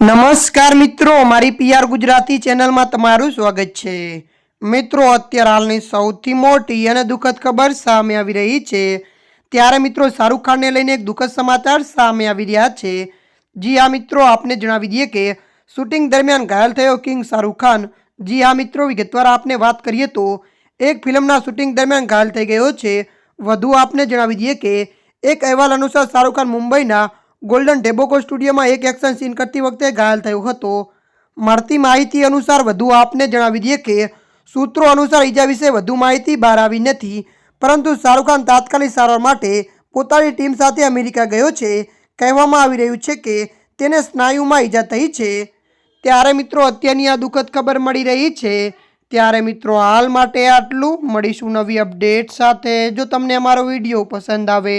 નમસ્કાર મિત્રો, મારી પીઆર ગુજરાતી ચેનલમાં તમારું સ્વાગત છે. મિત્રો, અત્યારે હાલની સૌથી મોટી અને દુઃખદ ખબર સામે આવી રહી છે. ત્યારે મિત્રો, શાહરૂખ ખાનને લઈને એક દુઃખદ સમાચાર સામે આવી રહ્યા છે. જી હા, મિત્રો, આપને જણાવી દઈએ કે શૂટિંગ દરમિયાન ઘાયલ થયો કિંગ શાહરૂખ ખાન. જી હા, મિત્રો, વિગતવાર આપને વાત કરીએ તો એક ફિલ્મના શૂટિંગ દરમિયાન ઘાયલ થઈ ગયો છે. વધુ આપને જણાવી દઈએ કે એક અહેવાલ અનુસાર શાહરૂખ ખાન મુંબઈના ગોલ્ડન ઢેબોકો સ્ટુડિયોમાં એક એક્શન સીન કરતી વખતે ઘાયલ થયો હતો. મળતી માહિતી અનુસાર વધુ આપને જણાવી દઈએ કે સૂત્રો અનુસાર ઈજા વિશે વધુ માહિતી બહાર આવી નથી, પરંતુ શાહરૂખ ખાન તાત્કાલિક સારવાર માટે પોતાની ટીમ સાથે અમેરિકા ગયો છે. કહેવામાં આવી રહ્યું છે કે તેને સ્નાયુમાં ઈજા થઈ છે. ત્યારે મિત્રો અત્યારની આ દુઃખદ ખબર મળી રહી છે. ત્યારે મિત્રો હાલ માટે આટલું. મળીશું નવી અપડેટ સાથે. જો તમને અમારો વીડિયો પસંદ આવે